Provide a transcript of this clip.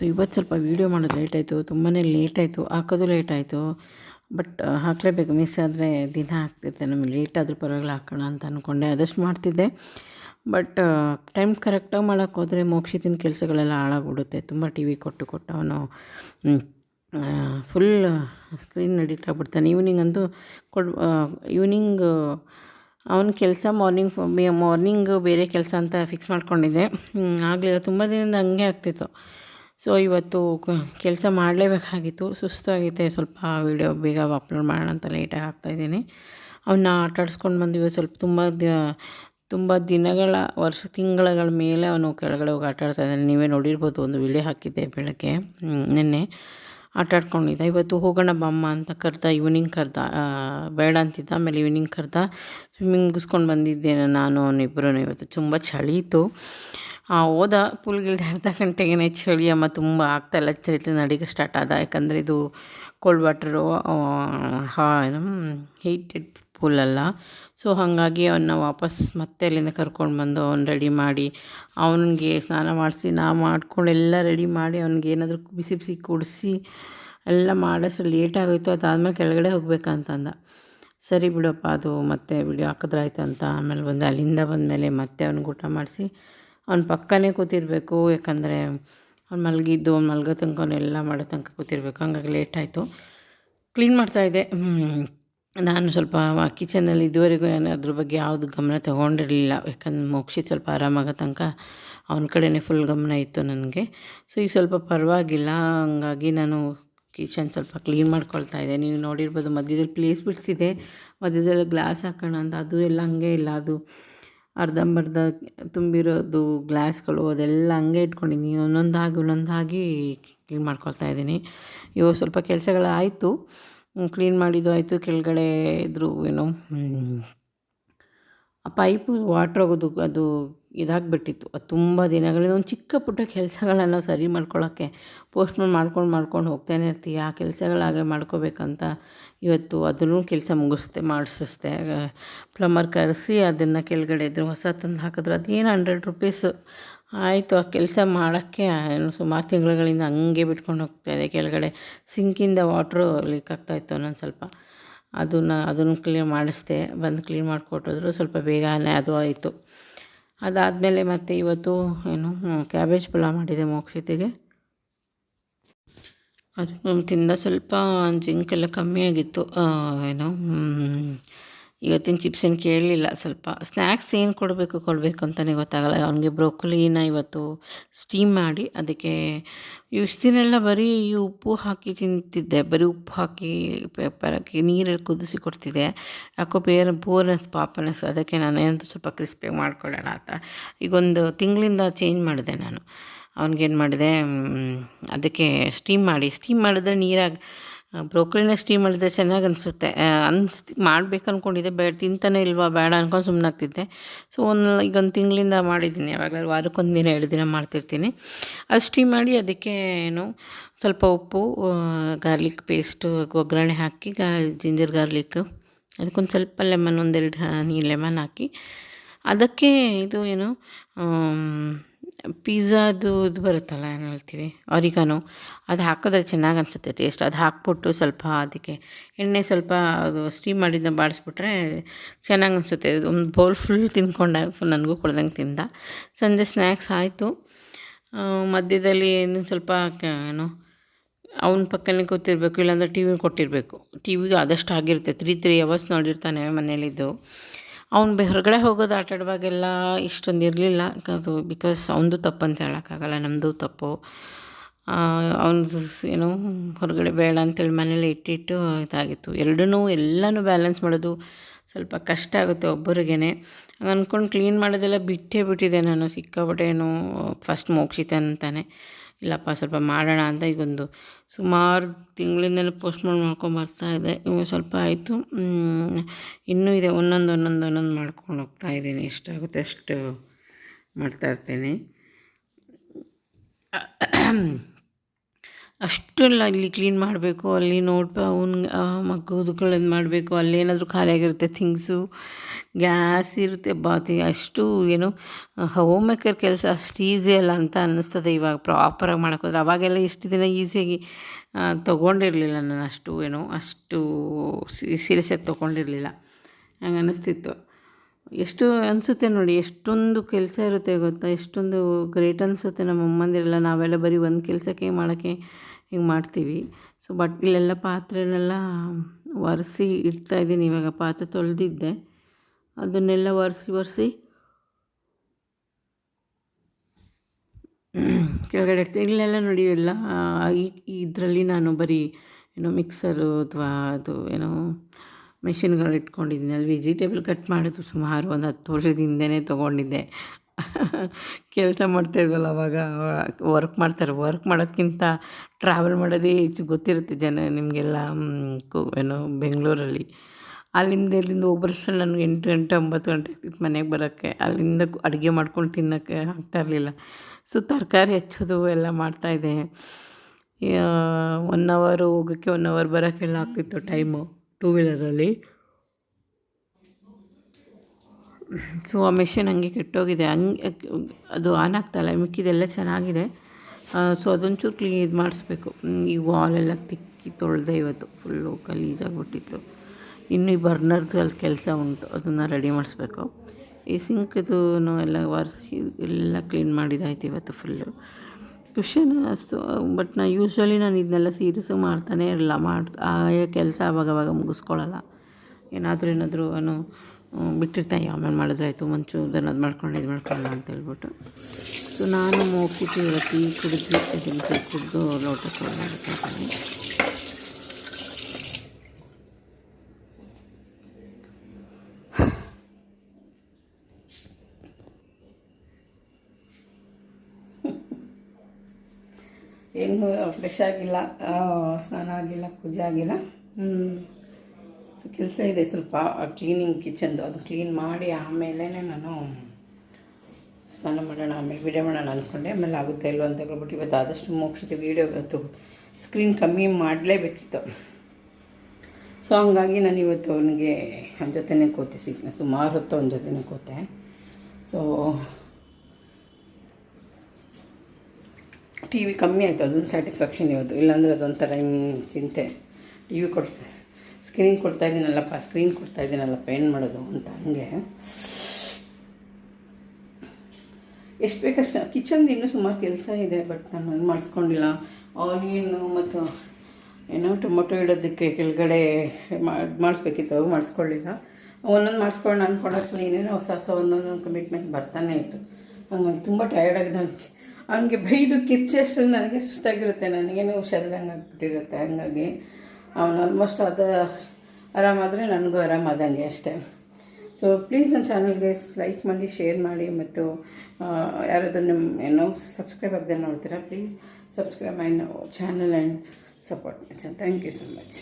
So ಇವತ್ತು ಸ್ವಲ್ಪ video ಮಾಡೋದು ಲೇಟ್ ಆಯಿತು. ತುಂಬಾ ಲೇಟ್ ಆಯಿತು. ಹಾಕೋದು ಲೇಟ್ ಆಯಿತು. ಬಟ್ ಹಾಕಲೇಬೇಕು. ಮಿಸ್ ಆದರೆ ದಿನ ಆಗ್ತಿತ್ತೆ ನಮಗೆ ಲೇಟ್ ಆದರೂ ಪರವಾಗಿಲ್ಲ, ಹಾಕೋಣ ಅಂತ ಅಂದ್ಕೊಂಡೆ ಆದಷ್ಟು ಮಾಡ್ತಿದ್ದೆ. ಬಟ್ ಟೈಮ್ ಕರೆಕ್ಟಾಗಿ ಮಾಡೋಕ್ಕೆ ಹೋದರೆ ಮೋಕ್ಷಿತಿನ ಕೆಲಸಗಳೆಲ್ಲ ಹಾಳಾಗ್ಬಿಡುತ್ತೆ. ತುಂಬ ಟಿ ವಿ ಕೊಟ್ಟು ಕೊಟ್ಟು ಅವನು ಫುಲ್ ಸ್ಕ್ರೀನ್ ಅಡಿಕ್ಟ್ ಆಗಿಬಿಡ್ತಾನೆ. ಈವ್ನಿಂಗ್ ಅಂತೂ ಕೊಡ್ ಈವ್ನಿಂಗ್ ಅವನ ಕೆಲಸ ಮಾರ್ನಿಂಗ್ ಮಾರ್ನಿಂಗ್ ಬೇರೆ ಕೆಲಸ ಅಂತ ಫಿಕ್ಸ್ ಮಾಡ್ಕೊಂಡಿದ್ದೆ. ಆಗಲಿಲ್ಲ. ತುಂಬ ದಿನದಿಂದ ಹಂಗೆ ಆಗ್ತಿತ್ತು. ಸೊ ಇವತ್ತು ಕೆಲಸ ಮಾಡಲೇಬೇಕಾಗಿತ್ತು. ಸುಸ್ತಾಗೈತೆ ಸ್ವಲ್ಪ ವೀಡಿಯೋ ಬೇಗ ಅಪ್ಲೋಡ್ ಮಾಡೋಣ ಅಂತ ಲೇಟಾಗಿ ಹಾಕ್ತಾಯಿದ್ದೀನಿ ಅವನ್ನ ಆಟಾಡಿಸ್ಕೊಂಡು ಆಡಿಸ್ಕೊಂಡು ಬಂದು ಸ್ವಲ್ಪ ತುಂಬ ತುಂಬ ದಿನಗಳ, ವರ್ಷ ತಿಂಗಳ ಮೇಲೆ ಅವನು ಕೆಳಗಡೆ ಹೋಗಿ ಆಟಾಡ್ತಾ ಇದ್ದಾನೆ. ನೀವೇ ನೋಡಿರ್ಬೋದು, ಒಂದು ವಿಡಿಯೋ ಹಾಕಿದ್ದೆ ಬೆಳಗ್ಗೆ ನಿನ್ನೆ ಆಟ ಆಡ್ಕೊಂಡಿದ್ದ ಇವತ್ತು ಹೋಗೋಣ ಬಾಮ್ಮ ಅಂತ ಕರೆದ ಈವ್ನಿಂಗ್ ಕರೆದ ಬೇಡ ಅಂತಿದ್ದ. ಆಮೇಲೆ ಈವ್ನಿಂಗ್ ಕರೆದ ಸ್ವಿಮ್ಮಿಂಗ್ ಮುಗಿಸ್ಕೊಂಡು ಬಂದಿದ್ದೇನೆ ನಾನು ಅವನಿಬ್ಬರೂ ಇವತ್ತು ತುಂಬ ಚಳಿ ಇತ್ತು. ಹೋದ ಪೂಲ್ಗಿಲ್ದೆ ಅರ್ಧ ಗಂಟೆಗೇ ಚಳಿ ಅಮ್ಮ ತುಂಬ ಇಲ್ಲ. ಚಳಿ ನಡಿಗೆ ಸ್ಟಾರ್ಟ್ ಆದ. ಯಾಕಂದರೆ ಇದು ಕೋಲ್ಡ್ ವಾಟರು ಹೀಟೆಡ್ ಅಲ್ಲ. ಸೊ ಹಾಗಾಗಿ ಅವನ್ನ ವಾಪಸ್ ಮತ್ತೆ ಅಲ್ಲಿಂದ ಕರ್ಕೊಂಡು ಬಂದು ಅವ್ನು ರೆಡಿ ಮಾಡಿ, ಅವನಿಗೆ ಸ್ನಾನ ಮಾಡಿಸಿ, ನಾ ಮಾಡ್ಕೊಂಡು ಎಲ್ಲ ರೆಡಿ ಮಾಡಿ ಅವ್ನಿಗೆ ಏನಾದರೂ ಬಿಸಿ ಬಿಸಿ ಕುಡಿಸಿ ಎಲ್ಲ ಮಾಡೋಷ್ಟು ಲೇಟ್ ಆಗೋಯ್ತು. ಅದಾದಮೇಲೆ ಕೆಳಗಡೆ ಹೋಗ್ಬೇಕಂತಂದ. ಸರಿ ಬಿಡಪ್ಪ, ಅದು ಮತ್ತೆ ವಿಡಿಯೋ ಹಾಕಿದ್ರಾಯ್ತು ಅಂತ ಆಮೇಲೆ ಬಂದು ಅಲ್ಲಿಂದ ಬಂದಮೇಲೆ ಮತ್ತೆ ಅವ್ನಿಗೆ ಊಟ ಮಾಡಿಸಿ ಅವ್ನ ಪಕ್ಕನೇ ಕೂತಿರಬೇಕು, ಯಾಕಂದರೆ ಅವ್ನು ಮಲಗಿದ್ದು, ಅವ್ನು ಮಲಗೋ ತನಕ ಅವನ್ನೆಲ್ಲ ಮಾಡೋ ತನಕ ಕೂತಿರ್ಬೇಕು. ಹಂಗಾಗಿ ಲೇಟ್ ಆಯಿತು. ಕ್ಲೀನ್ ಮಾಡ್ತಾಯಿದ್ದೆ ನಾನು ಸ್ವಲ್ಪ ಕಿಚನಲ್ಲಿ ಇದುವರೆಗೂ ಏನು ಅದ್ರ ಬಗ್ಗೆ ಯಾವುದು ಗಮನ ತೊಗೊಂಡಿರಲಿಲ್ಲ. ಯಾಕಂದ್ರೆ ಮೋಕ್ಷಿತ್ ಸ್ವಲ್ಪ ಆರಾಮಾಗೋ ತನಕ ಅವನ ಕಡೆಯೇ ಫುಲ್ ಗಮನ ಇತ್ತು ನನಗೆ. ಸೊ ಈಗ ಸ್ವಲ್ಪ ಪರವಾಗಿಲ್ಲ. ಹಂಗಾಗಿ ನಾನು ಕಿಚನ್ ಸ್ವಲ್ಪ ಕ್ಲೀನ್ ಮಾಡ್ಕೊಳ್ತಾ ಇದ್ದೆ. ನೀವು ನೋಡಿರ್ಬೋದು ಮಧ್ಯದಲ್ಲಿ ಪ್ಲೇಸ್ ಬಿಡಿಸಿದೆ. ಮಧ್ಯದಲ್ಲಿ ಗ್ಲಾಸ್ ಹಾಕೋಣ ಅಂತ, ಅದು ಎಲ್ಲ ಹಂಗೆ ಇಲ್ಲ. ಅದು ಅರ್ಧಂಬರ್ಧ ತುಂಬಿರೋದು ಗ್ಲಾಸ್ಗಳು ಅದೆಲ್ಲ ಹಂಗೆ ಇಟ್ಕೊಂಡಿದ್ದೀನಿ. ಒಂದೊಂದಾಗಿ ಒಂದೊಂದಾಗಿ ಕ್ಲೀನ್ ಮಾಡ್ಕೊಳ್ತಾ ಇದ್ದೀನಿ. ಇವಾಗ ಸ್ವಲ್ಪ ಕೆಲಸಗಳಾಯಿತು. ಕ್ಲೀನ್ ಮಾಡಿದ್ದು ಆಯಿತು. ಕೆಳಗಡೆ ಇದ್ದರೂ ಏನು ಆ ಪೈಪು ವಾಟ್ರ್ ಹೋಗೋದು ಅದು ಇದಾಗಿಬಿಟ್ಟಿತ್ತು. ಅದು ತುಂಬ ದಿನಗಳಿಂದ ಒಂದು ಚಿಕ್ಕ ಪುಟ್ಟ ಕೆಲಸಗಳನ್ನು ಸರಿ ಮಾಡ್ಕೊಳ್ಳೋಕ್ಕೆ ಪೋಸ್ಟ್ಪೋನ್ ಮಾಡ್ಕೊಂಡು ಮಾಡ್ಕೊಂಡು ಹೋಗ್ತಾನೆ ಇರ್ತೀವಿ ಆ ಕೆಲಸಗಳಾಗೆ ಮಾಡ್ಕೋಬೇಕಂತ ಇವತ್ತು ಅದನ್ನು ಕೆಲಸ ಮುಗಿಸ್ದೆ, ಮಾಡಿಸಿಸ್ದೆ. ಪ್ಲಮ್ಮರ್ ಕರೆಸಿ ಅದನ್ನು ಕೆಳಗಡೆ ಇದ್ರು ಹೊಸ ತಂದು ಹಾಕಿದ್ರು ಅದೇನು ಹಂಡ್ರೆಡ್ ರುಪೀಸು ಆಯಿತು. ಆ ಕೆಲಸ ಮಾಡೋಕ್ಕೆ ಸುಮಾರು ತಿಂಗಳುಗಳಿಂದ ಹಂಗೆ ಬಿಟ್ಕೊಂಡು ಹೋಗ್ತಾಯಿದೆ ಕೆಳಗಡೆ ಸಿಂಕಿಂದ ವಾಟ್ರು ಲೀಕ್ ಆಗ್ತಾಯಿತ್ತು ಒಂದೊಂದು ಸ್ವಲ್ಪ. ಅದನ್ನು ಅದನ್ನು ಕ್ಲೀನ್ ಮಾಡಿಸ್ದೆ, ಬಂದು ಕ್ಲೀನ್ ಮಾಡಿಕೊಟ್ಟಿದ್ರು, ಸ್ವಲ್ಪ ಬೇಗನೆ ಅದು ಆಯಿತು. ಅದಾದಮೇಲೆ ಮತ್ತೆ ಇವತ್ತು ಏನು ಕ್ಯಾಬೇಜ್ ಪಲಾವ್ ಮಾಡಿದೆ ಮೋಕ್ಷಿತಿಗೆ. ಅದು ತಿಂದ ಸ್ವಲ್ಪ ಜಿಂಕೆಲ್ಲ ಕಮ್ಮಿ ಆಗಿತ್ತು. ಏನು ಇವತ್ತಿನ ಚಿಪ್ಸ್ ಏನು ಕೇಳಲಿಲ್ಲ. ಸ್ವಲ್ಪ ಸ್ನ್ಯಾಕ್ಸ್ ಏನು ಕೊಡಬೇಕು ಕೊಡಬೇಕು ಅಂತಲೇ ಗೊತ್ತಾಗಲ್ಲ. ಅವನಿಗೆ ಬ್ರೋಕೊಲಿನ ಇವತ್ತು ಸ್ಟೀಮ್ ಮಾಡಿ ಅದಕ್ಕೆ ಇಷ್ಟು ದಿನ ಎಲ್ಲ ಬರೀ ಉಪ್ಪು ಹಾಕಿ ತಿಂತಿದ್ದೆ. ಬರೀ ಉಪ್ಪು ಹಾಕಿ ಪೇಪರ್ ಹಾಕಿ ನೀರಲ್ಲಿ ಕುದಿಸಿ ಕೊಡ್ತಿದ್ದೆ. ಯಾಕೋ ಬೇರೆ ಬೋರ್ನೆಸ್, ಪಾಪನೆಸ್, ಅದಕ್ಕೆ ನಾನು ಏನಂತ ಸ್ವಲ್ಪ ಕ್ರಿಸ್ಪಿಯಾಗಿ ಮಾಡ್ಕೊಳ್ಳೋಣ ಅಂತ. ಈಗ ಒಂದು ತಿಂಗಳಿಂದ ಚೇಂಜ್ ಮಾಡಿದೆ ನಾನು. ಅವ್ನಿಗೇನು ಮಾಡಿದೆ ಅದಕ್ಕೆ ಸ್ಟೀಮ್ ಮಾಡಿ. ಸ್ಟೀಮ್ ಮಾಡಿದ್ರೆ ನೀರಾಗಿ ಬ್ರೋಕೊಲಿನ ಸ್ಟೀಮ್ ಮಾಡಿದ್ರೆ ಚೆನ್ನಾಗಿ ಅನಿಸುತ್ತೆ. ಅನ್ಸ್ ಮಾಡ್ಬೇಕು ಅಂದ್ಕೊಂಡಿದ್ದೆ ಬೇಡ ತಿಂತಾನೆ ಇಲ್ವಾ, ಬೇಡ ಅಂದ್ಕೊಂಡು ಸುಮ್ಮನಾಗ್ತಿದ್ದೆ ಸೊ ಒಂದು ಈಗ ಒಂದು ತಿಂಗಳಿಂದ ಮಾಡಿದ್ದೀನಿ ಯಾವಾಗಲೂ ವಾರಕ್ಕೊಂದು ದಿನ, ಎರಡು ದಿನ ಮಾಡ್ತಿರ್ತೀನಿ. ಅದು ಸ್ಟೀಮ್ ಮಾಡಿ ಅದಕ್ಕೆ ಏನು, ಸ್ವಲ್ಪ ಉಪ್ಪು ಗಾರ್ಲಿಕ್ ಪೇಸ್ಟು ಒಗ್ಗರಣೆ ಹಾಕಿ, ಗಾ ಜಿಂಜರ್ ಗಾರ್ಲಿಕ್ಕು ಅದಕ್ಕೊಂದು ಸ್ವಲ್ಪ ಲೆಮನ್ ಒಂದೆರಡು ಹನಿ ಲೆಮನ್ ಹಾಕಿ, ಅದಕ್ಕೆ ಇದು ಏನು ಪಿಝಾದು ಇದು ಬರುತ್ತಲ್ಲ ಏನು ಹೇಳ್ತೀವಿ? ಅರಿಗಾನೋ ಅದು ಹಾಕಿದ್ರೆ ಚೆನ್ನಾಗಿ ಅನಿಸುತ್ತೆ ಟೇಸ್ಟ್ ಅದು ಹಾಕ್ಬಿಟ್ಟು ಸ್ವಲ್ಪ ಅದಕ್ಕೆ ಎಣ್ಣೆ ಸ್ವಲ್ಪ ಅದು ಸ್ಟೀಮ್ ಮಾಡಿದ್ದನ್ನ ಬಾಡಿಸ್ಬಿಟ್ರೆ ಚೆನ್ನಾಗಿ ಅನಿಸುತ್ತೆ. ಒಂದು ಬೌಲ್ ಫುಲ್ ತಿಂದ್ಕೊಂಡೆ ಫುಲ್ ನನಗೂ ಕೊಡ್ದಂಗೆ ತಿಂದ. ಸಂಜೆ ಸ್ನ್ಯಾಕ್ಸ್ ಆಯಿತು. ಮಧ್ಯದಲ್ಲಿ ಇನ್ನೂ ಸ್ವಲ್ಪ ಏನು, ಅವನ ಪಕ್ಕನೇ ಕೂತಿರ್ಬೇಕು, ಇಲ್ಲಾಂದರೆ ಟಿ ವಿ ಕೊಟ್ಟಿರಬೇಕು. ಟಿ ವಿಗೆ ಆದಷ್ಟು ಆಗಿರುತ್ತೆ. ತ್ರೀ ತ್ರೀ ಅವರ್ಸ್ ನೋಡಿರ್ತಾನೆ ಮನೇಲಿದ್ದು. ಅವ್ನು ಹೊರಗಡೆ ಹೋಗೋದು ಆಟ ಆಡುವಾಗೆಲ್ಲ ಇಷ್ಟೊಂದು ಇರಲಿಲ್ಲ. ಅದು ಬಿಕಾಸ್ ಅವನದು ತಪ್ಪು ಅಂತ ಹೇಳೋಕ್ಕಾಗಲ್ಲ ನಮ್ಮದು ತಪ್ಪು. ಅವನು ಏನು ಹೊರಗಡೆ ಬೇಡ ಅಂತೇಳಿ ಮನೇಲಿ ಇಟ್ಟಿಟ್ಟು ಇದಾಗಿತ್ತು. ಎರಡೂ ಎಲ್ಲನೂ ಬ್ಯಾಲೆನ್ಸ್ ಮಾಡೋದು ಸ್ವಲ್ಪ ಕಷ್ಟ ಆಗುತ್ತೆ ಒಬ್ಬರಿಗೇ ಅಂದ್ಕೊಂಡು ಕ್ಲೀನ್ ಮಾಡೋದೆಲ್ಲ ಬಿಟ್ಟೇ ಬಿಟ್ಟಿದೆ ನಾನು, ಸಿಕ್ಕಾಪಟ್ಟೆ ಏನು ಫಸ್ಟ್ ಮೋಕ್ಷಿತ ಅಂತಾನೆ. ಇಲ್ಲಪ್ಪ, ಸ್ವಲ್ಪ ಮಾಡೋಣ ಅಂತ ಈಗೊಂದು ಸುಮಾರು ತಿಂಗಳಿಂದಲೂ ಪೋಸ್ಟ್ ಮಾಡ್ಕೊಂಡು ಇದೆ. ಇವಾಗ ಸ್ವಲ್ಪ ಆಯಿತು. ಇನ್ನೂ ಇದೆ. ಒಂದೊಂದು ಒಂದೊಂದು ಒಂದೊಂದು ಮಾಡ್ಕೊಂಡು ಹೋಗ್ತಾ ಇದ್ದೀನಿ. ಎಷ್ಟಾಗುತ್ತೆ ಅಷ್ಟು ಮಾಡ್ತಾಯಿರ್ತೀನಿ ಅಷ್ಟೆಲ್ಲ ಇಲ್ಲಿ ಕ್ಲೀನ್ ಮಾಡಬೇಕು, ಅಲ್ಲಿ ನೋಟ್ ಅವ್ನ ಮಗುದುಗಳನ್ನ ಮಾಡಬೇಕು ಅಲ್ಲೇನಾದರೂ ಖಾಲಿಯಾಗಿರುತ್ತೆ ಥಿಂಗ್ಸು ಗ್ಯಾಸ್ ಇರುತ್ತೆ ಬಾತಿ ಅಷ್ಟು ಏನು ಹೋಮ್ ಮೇಕರ್ ಕೆಲಸ ಅಷ್ಟು ಈಸಿ ಅಲ್ಲ ಅಂತ ಅನ್ನಿಸ್ತದೆ ಇವಾಗ ಪ್ರಾಪರಾಗಿ ಮಾಡೋಕ್ಕೋದ್ರೆ ಅವಾಗೆಲ್ಲ ಇಷ್ಟು ದಿನ ಈಸಿಯಾಗಿ ತೊಗೊಂಡಿರಲಿಲ್ಲ ನಾನು ಅಷ್ಟು, ಏನೋ, ಅಷ್ಟು ಸೀರಿಯಸ್ಸಾಗಿ ತೊಗೊಂಡಿರಲಿಲ್ಲ. ಹಂಗೆ ಅನ್ನಿಸ್ತಿತ್ತು. ಎಷ್ಟು ಅನಿಸುತ್ತೆ ನೋಡಿ, ಎಷ್ಟೊಂದು ಕೆಲಸ ಇರುತ್ತೆ ಗೊತ್ತಾ? ಎಷ್ಟೊಂದು ಗ್ರೇಟ್ ಅನಿಸುತ್ತೆ ನಮ್ಮ ಅಮ್ಮಂದಿರೆಲ್ಲ. ನಾವೆಲ್ಲ ಬರೀ ಒಂದು ಕೆಲಸಕ್ಕೆ ಮಾಡೋಕ್ಕೆ ಹಿಂಗೆ ಮಾಡ್ತೀವಿ. ಸೊ ಬಟ್ ಇಲ್ಲೆಲ್ಲ ಪಾತ್ರೆನೆಲ್ಲ ಒರೆಸಿ ಇಡ್ತಾಯಿದ್ದೀನಿ ಇವಾಗ ಪಾತ್ರೆ ತೊಳೆದಿದ್ದೆ. ಅದನ್ನೆಲ್ಲ ಒರೆಸಿ ಒರೆಸಿ ಕೆಳಗಡೆ ಇಡ್ತೀನಿ. ಇಲ್ಲೆಲ್ಲ ನೋಡಿ, ಎಲ್ಲ ಇದರಲ್ಲಿ ನಾನು ಬರೀ ಏನೋ ಮಿಕ್ಸರು ಅಥವಾ ಅದು ಏನೋ ಮೆಷಿನ್ಗಳು ಇಟ್ಕೊಂಡಿದ್ದೀನಿ. ಅಲ್ಲಿ ವೆಜಿಟೇಬಲ್ ಕಟ್ ಮಾಡೋದು ಸುಮಾರು ಒಂದು ಹತ್ತು ವರ್ಷದಿಂದನೇ ತೊಗೊಂಡಿದ್ದೆ. ಕೆಲಸ ಮಾಡ್ತಾಯಿದ್ವಲ್ಲ ಅವಾಗ ವರ್ಕ್ ಮಾಡ್ತಾರೆ. ವರ್ಕ್ ಮಾಡೋದಕ್ಕಿಂತ ಟ್ರಾವೆಲ್ ಮಾಡೋದೇ ಹೆಚ್ಚು ಗೊತ್ತಿರುತ್ತೆ ಜನ ನಿಮಗೆಲ್ಲ ಏನು, ಬೆಂಗಳೂರಲ್ಲಿ. ಅಲ್ಲಿಂದ ಇಲ್ಲಿಂದ ಹೋಗ್ಬರೋಷ್ಟ್ರಲ್ಲಿ ನನಗೆ ಎಂಟು ಗಂಟೆ, ಒಂಬತ್ತು ಗಂಟೆ ಆಗ್ತಿತ್ತು ಮನೆಗೆ ಬರೋಕ್ಕೆ. ಅಲ್ಲಿಂದ ಅಡುಗೆ ಮಾಡ್ಕೊಂಡು ತಿನ್ನೋಕ್ಕೆ ಆಗ್ತಾ ಇರಲಿಲ್ಲ. ಸೊ ತರಕಾರಿ ಹೆಚ್ಚೋದು ಎಲ್ಲ ಮಾಡ್ತಾಯಿದ್ದೆ ಒನ್ ಅವರು ಹೋಗೋಕ್ಕೆ ಒನ್ ಅವರ್ ಬರೋಕ್ಕೆಲ್ಲ ಆಗ್ತಿತ್ತು ಟೈಮು ಟೂ ವೀಲರಲ್ಲಿ ಸೊ ಆ ಮೆಷಿನ್ ಹಂಗೆ ಕೆಟ್ಟೋಗಿದೆ. ಹಂಗೆ, ಅದು ಆನ್ ಆಗ್ತಾಯಿಲ್ಲ ಮಿಕ್ಕಿದೆಲ್ಲ ಚೆನ್ನಾಗಿದೆ. ಸೊ ಅದೊಂಚೂರು ಕ್ಲೀನ್ ಇದು ಮಾಡಿಸ್ಬೇಕು. ಈ ವಾಲೆಲ್ಲ ತಿಕ್ಕಿ ತೊಳೆದೆ ಇವತ್ತು. ಫುಲ್ಲು ಗಲೀಜಾಗ್ಬಿಟ್ಟಿತ್ತು ಇನ್ನು ಈ ಬರ್ನರ್ದು ಅಲ್ಲಿ ಕೆಲಸ ಉಂಟು. ಅದನ್ನು ರೆಡಿ ಮಾಡಿಸ್ಬೇಕು. ಈ ಸಿಂಕ್ದು ಎಲ್ಲ ಒರೆಸಿ, ಎಲ್ಲ ಕ್ಲೀನ್ ಮಾಡಿದಾಯ್ತು ಇವತ್ತು ಫುಲ್ಲು ಖುಷಿನ ಅಷ್ಟು ಬಟ್ ನಾನು ಯೂಶ್ವಲಿ ನಾನು ಇದನ್ನೆಲ್ಲ ಸೀರಿಯಸ್ ಮಾಡ್ತಾನೇ ಇರಲ್ಲ ಮಾಡಿ ಆಯಾ ಕೆಲಸ ಅವಾಗವಾಗ ಮುಗಿಸ್ಕೊಳ್ಳಲ್ಲ ಏನಾದರೂ ಏನಾದರೂ ಏನು ಬಿಟ್ಟಿರ್ತಾನೆ. ಆಮೇಲೆ ಮಂಚು ಅದನ್ನು ಅದು ಮಾಡ್ಕೊಂಡು ಇದು ಮಾಡ್ಕೊಳ್ಳೋಣ ಅಂತ ಹೇಳ್ಬಿಟ್ಟು. ಸೊ ನಾನು ಮೋಕಿಟ್ಟು ಇವತ್ತು ಕುಡಿದು ಕುಡಿದು ಲೋಟ ತೊಗೊಂಡಿರ್ತೀನಿ ಏನು ಫ್ರೆಶ್ ಆಗಿಲ್ಲ ಸ್ನಾನ ಆಗಿಲ್ಲ, ಪೂಜೆ ಆಗಿಲ್ಲ. ಸೊ ಕೆಲಸ ಇದೆ ಸ್ವಲ್ಪ ಕ್ಲೀನಿಂಗ್ ಕಿಚನ್ದು ಅದು ಕ್ಲೀನ್ ಮಾಡಿ ಆಮೇಲೆ ನಾನು ಸ್ನಾನ ಮಾಡೋಣ, ಆಮೇಲೆ ವಿಡಿಯೋ ಮಾಡೋಣ ಅಂದ್ಕೊಂಡೆ ಆಮೇಲೆ ಆಗುತ್ತೆ ಇಲ್ವ ಅಂತ ಹೇಳ್ಬಿಟ್ಟು ಇವತ್ತು ಆದಷ್ಟು ಮೋಕ್ಷತೆ ವೀಡಿಯೋ ಇವತ್ತು ಸ್ಕ್ರೀನ್ ಕಮ್ಮಿ ಮಾಡಲೇಬೇಕಿತ್ತು. ಸೊ ಹಂಗಾಗಿ ನಾನು ಇವತ್ತು ಅವನಿಗೆ, ಅವ್ನ ಜೊತೆನೇ ಕೂತೆ ಸಿಗ್ನೆಸ್ ಸುಮಾರು ಹೊತ್ತು ಅವನ ಜೊತೆನೇ ಕೂತೆ. ಸೊ ಟಿ ವಿ ಕಮ್ಮಿ ಆಯಿತು, ಅದೊಂದು ಸ್ಯಾಟಿಸ್ಫ್ಯಾಕ್ಷನ್ ಇವತ್ತು. ಇಲ್ಲಾಂದರೆ ಅದೊಂಥರ ಚಿಂತೆ. ಟಿ ವಿ ಕೊಡ್ತೆ. ಸ್ಕ್ರೀನ್ ಕೊಡ್ತಾ ಇದ್ದೀನಲ್ಲಪ್ಪ ಸ್ಕ್ರೀನ್ ಕೊಡ್ತಾ ಇದ್ದೀನಲ್ಲಪ್ಪ ಏನು ಮಾಡೋದು ಅಂತ ಹಂಗೆ. ಎಷ್ಟು ಬೇಕಷ್ಟು ಕಿಚನ್ದು ಇನ್ನೂ ಸುಮಾರು ಕೆಲಸ ಇದೆ ಬಟ್ ನಾನು ಮಾಡಿಸ್ಕೊಂಡಿಲ್ಲ. ಆನಿಯನ್ನು ಮತ್ತು ಏನೋ ಟೊಮೊಟೊ ಇಡೋದಕ್ಕೆ ಕೆಳಗಡೆ ಮಾಡಿಸ್ಬೇಕಿತ್ತು, ಅವು ಮಾಡಿಸ್ಕೊಳ್ಳಿಲ್ಲ. ಒಂದೊಂದು ಮಾಡಿಸ್ಕೊಂಡು ಅಂದ್ಕೊಂಡಷ್ಟು ಏನೇನೋ ಹೊಸ ಹೊಸ ಒಂದೊಂದು ಕಮಿಟ್ಮೆಂಟ್ ಬರ್ತಾನೆ ಇತ್ತು. ಹಂಗಾಗಿ ತುಂಬ ಟಯರ್ಡ್ ಆಗಿದೆ ಅವನಿಗೆ ಬೈದು ಕಿಚ್ಚಷ್ಟು ನನಗೆ ಸುಸ್ತಾಗಿರುತ್ತೆ, ನನಗೇನು ಹುಷಾರಿದಂಗೆ ಆಗ್ಬಿಟ್ಟಿರುತ್ತೆ. ಹಂಗಾಗಿ ಅವನು ಆಲ್ಮೋಸ್ಟ್ ಅದು ಆರಾಮಾದರೆ ನನಗೂ ಆರಾಮಾದಂಗೆ ಅಷ್ಟೇ. ಸೊ ಪ್ಲೀಸ್ ನನ್ನ ಚಾನಲ್ಗೆ ಲೈಕ್ ಮಾಡಿ ಶೇರ್ ಮಾಡಿ ಮತ್ತು ಯಾರಾದರೂ ನಿಮ್ಮ ಏನೋ ಸಬ್ಸ್ಕ್ರೈಬ್ ಆಗದೆ ನೋಡ್ತೀರಾ please subscribe my channel and support my channel thank you so much